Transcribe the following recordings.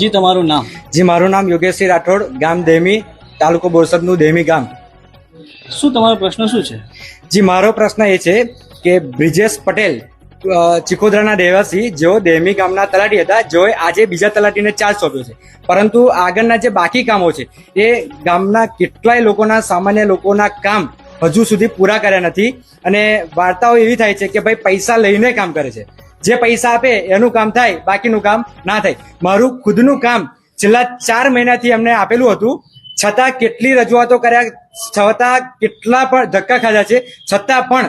જી તમારું નામ? જી મારું નામ યોગેશસિંહ રાઠોડ ગામ દેમી તાલુકો બોરસદનું દેમી ગામ. શું તમારો પ્રશ્ન શું છે? જી મારો પ્રશ્ન એ છે કે બ્રિજેશ પટેલ ચિખોદરાના રહેવાસી જેઓ દેમી ગામના તલાટી હતા જેઓએ આજે બીજા તલાટીને ચાર્જ સોંપ્યો છે. પરંતુ આગળના જે બાકી કામો છે એ ગામના કેટલાય લોકોના સામાન્ય લોકોના કામ હજુ સુધી પૂરા કર્યા નથી. અને વાર્તાઓ એવી થાય છે કે ભાઈ પૈસા લઈને કામ કરે છે. જે પૈસા આપે એનું કામ થાય, બાકીનું કામ ના થાય. મારું ખુદનું કામ છેલ્લા ચાર મહિનાથી એમને આપેલું હતું. છતાં કેટલી રજૂઆતો કર્યા, છતાં કેટલા પણ ધક્કા ખાધા છે, છતાં પણ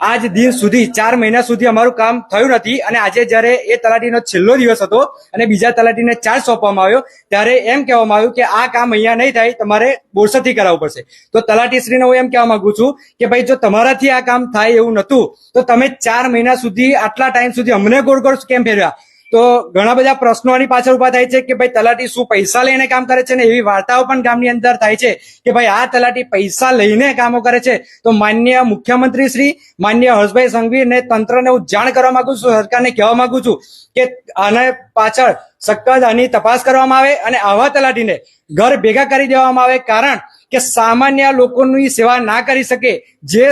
આજ દિન સુધી, ચાર મહિના સુધી અમારું કામ થયું નથી અને આજે જ્યારે એ તલાટીનો છેલ્લો દિવસ હતો અને બીજા તલાટીને ચાર્જ સોંપવામાં આવ્યો, ત્યારે એમ કહેવામાં આવ્યું કે આ કામ અહીંયા નહીં થાય, તમારે બોરસદથી કરાવવું પડશે. તો તલાટીશ્રીને હું એમ કહેવા માંગુ છું કે ભાઈ, જો તમારાથી આ કામ થાય એવું નતું તો તમે ચાર મહિના સુધી, આટલા ટાઈમ સુધી અમને ગોળ ગોળ કેમ ફેરવ્યા? તો ઘણા બધા પ્રશ્નો આની પાછળ ઊભા થાય છે કે ભાઈ તલાટી શું પૈસા લઈને કામ કરે છે ને એવી વાર્તાઓ પણ ગામની અંદર થાય છે કે ભાઈ આ તલાટી પૈસા લઈને કામો કરે છે. તો માન્ય મુખ્યમંત્રી શ્રી, માન્ય હર્ષભાઈ સંઘવી ને તંત્રને હું જાણ કરવા માંગુ છું, સરકારને કહેવા માંગુ છું કે આને પાછળ સખત આની તપાસ કરવામાં આવે અને આવા તલાટીને ઘર ભેગા કરી દેવામાં આવે. કારણ કે સામાન્ય લોકોની સેવા ના કરી શકે. જે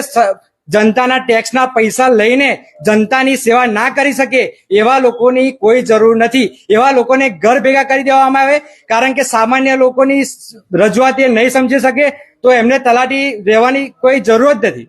જનતાના ટેક્સના પૈસા લઈને જનતાની સેવા ના કરી શકે એવા લોકોની કોઈ જરૂર નથી. એવા લોકોને ઘર ભેગા કરી દેવામાં આવે. કારણ કે સામાન્ય લોકોની રજૂઆત એ નહીં સમજી શકે તો એમને તલાટી રહેવાની કોઈ જરૂર જ નથી.